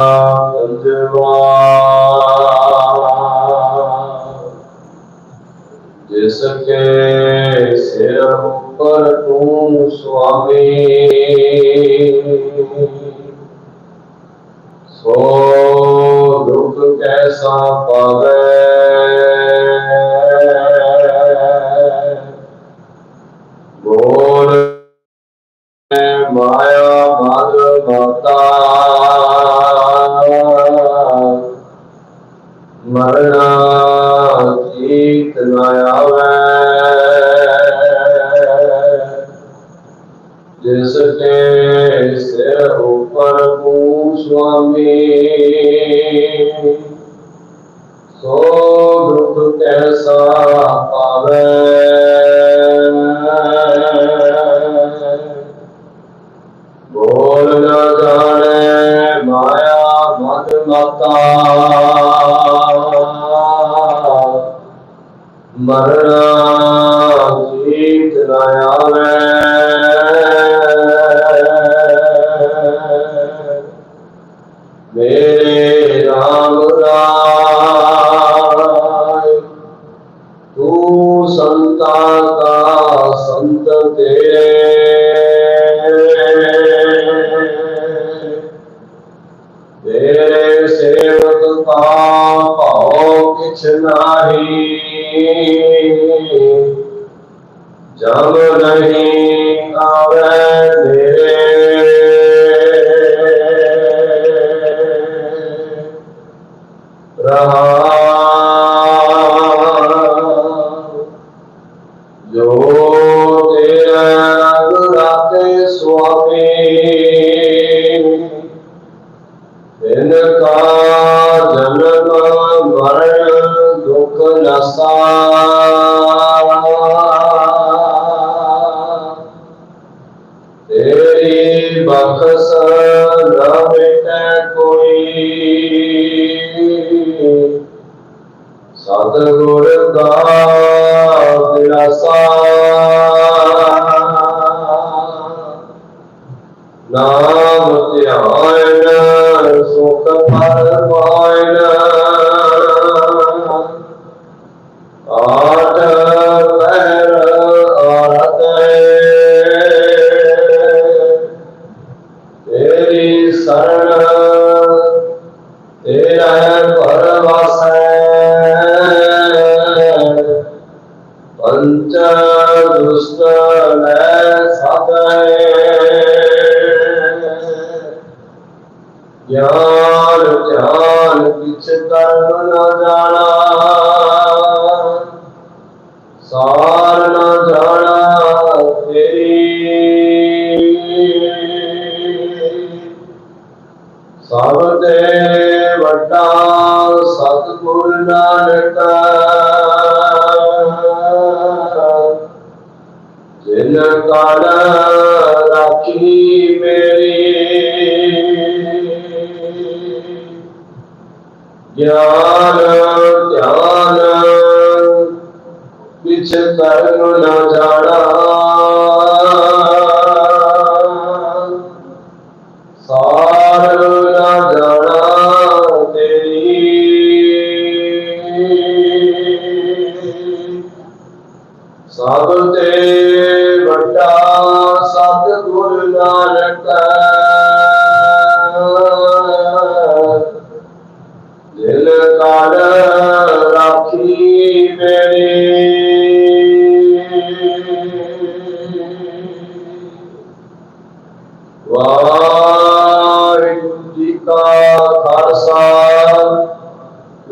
ਕੰਜਵਾ ਜਿਸ ਕੇ ਸਿਰ ਉੱਪਰ ਤੂੰ ਸੁਆਮੀ। ਸੋ ਦੁਖ ਕੈਸਾ ਪਾਵੇ? ਜਿਸ ਕੇ ਸਿਰ ਉੱਪਰ ਤੂੰ ਸੁਆਮੀ। ਸੋ ਦੁਖ ਕੈਸਾ ਪਾਵੇ? ਬੋਲ ਨਾ ਜਾਣੇ ਮਾਇਆ ਮਦ ਮਾਤਾ। ਮਰਣਾ ਜੀਤ ਨ ਆਵੇ। ਸੰਤ ਤੇਰੇ ਤੇਰੇ ਸੇਵਕ ਕਾ ਭਾਉ ਕਿਛ ਨਾਹੀ ਜਮ ਨਹੀਂ ਬਿਨ ਕਾ ਜਨਮ ਮਰਨ ਦੁਖ ਨਸਾ। ਤੇਰੀ ਬਖਸ਼ ਨਾ ਮਿਟੈ ਕੋਈ। ਸਤਿਗੁਰ ਦਾ ਦਿਲਾਸਾ ਧਿਆਨ ਸੁਖ ਪਰਮਾਇਨ ਗਿਆਨ, ਧਿਆਨ ਕਿਛ ਕਰਮ ਨ ਜਾਣਾ। ਸਾਰ ਨਾ ਜਾਣਾ ਤੇਰੀ। ਸਭ ਦੇ ਵੱਡਾ ਸਤਿਗੁਰ ਨਾਨਕ ਜਿਨ ਕਲ ਰਾਖੀ ਮੇਰੀ ਗਿਆਨ, ਧਿਆਨ। ਵਿਚ ਕਰਮ ਨਾ ਜਾਣਾ। ਸਾਰ ਨਾ ਜਾਣਾ ਤੇਰੀ। ਸਭ ਤੇ ਵੱਡਾ ਸਤਿਗੁਰ ਨਾਨਕ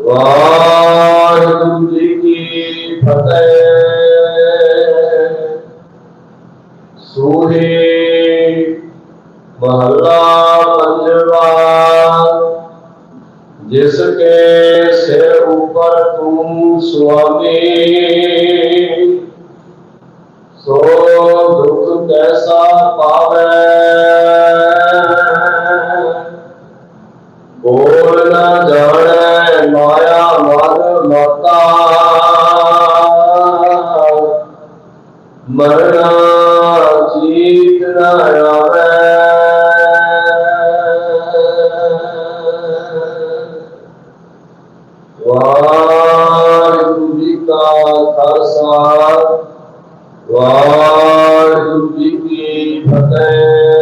ਵਾਹਿਗੁਰੂ ਜੀ ਕੀ ਫਤਿਹ। ਸੋਹੇ ਮਹਲਾ ਪੰਜਵਾ ਜਿਸ ਕੇ ਸਿਰ ਉੱਪਰ ਤੂੰ ਸੁਆਮੀ। ਨ ਜਾਣੈ ਮਾਇਆ ਮਦ ਮਤਾ। ਮਰਨਾ ਜੀਤ ਨ ਆਵੈ ਵਾਹਿਗੁਰੂ ਜੀ ਕਾ ਖਾਲਸਾ, ਵਾਹਿਗੁਰੂ ਜੀ ਕੀ ਫਤਿਹ।